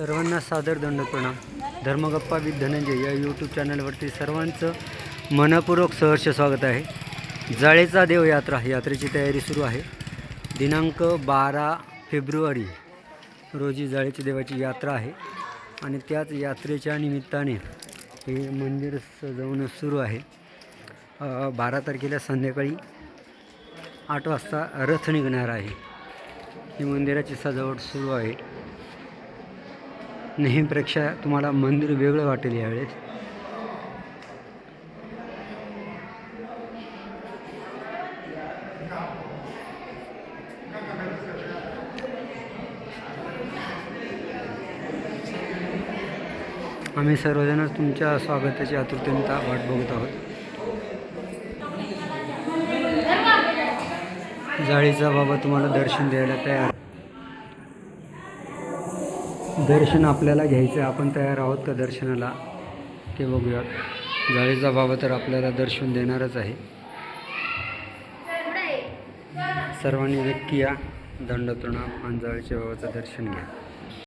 सर्वांना सादर दंड प्रणाम. धर्मगप्पा विथ धनंजय या यूट्यूब चॅनलवरती सर्वांचं मनपूर्वक सहर्ष स्वागत आहे. जाळेचा देव यात्रा यात्रेची तयारी सुरू आहे. दिनांक बारा फेब्रुवारी रोजी जाळेच्या देवाची यात्रा आहे आणि त्याच यात्रेच्या निमित्ताने हे मंदिर सजवणं सुरू आहे. बारा तारखेला संध्याकाळी आठ वाजता रथ निघणार आहे. ही मंदिराची सजावट सुरू आहे. नेहमीपेक्षा तुम्हाला मंदिर वेगळं वाटेल यावेळेस. आम्ही सर्वजणच तुमच्या स्वागताची आतुरतेनता वाट बघत आहोत. जाळीचा बाबा तुम्हाला दर्शन द्यायला तयार दर्शन आपल्याला घ्यायचं आपण तयार आहोत का दर्शनाला? ते बघूयात. जाळीचा बाबा तर आपल्याला दर्शन देणारच आहे. सर्वांनी नक्की या. दंड पांजाळीच्या आणि बाबाचं दर्शन घ्या.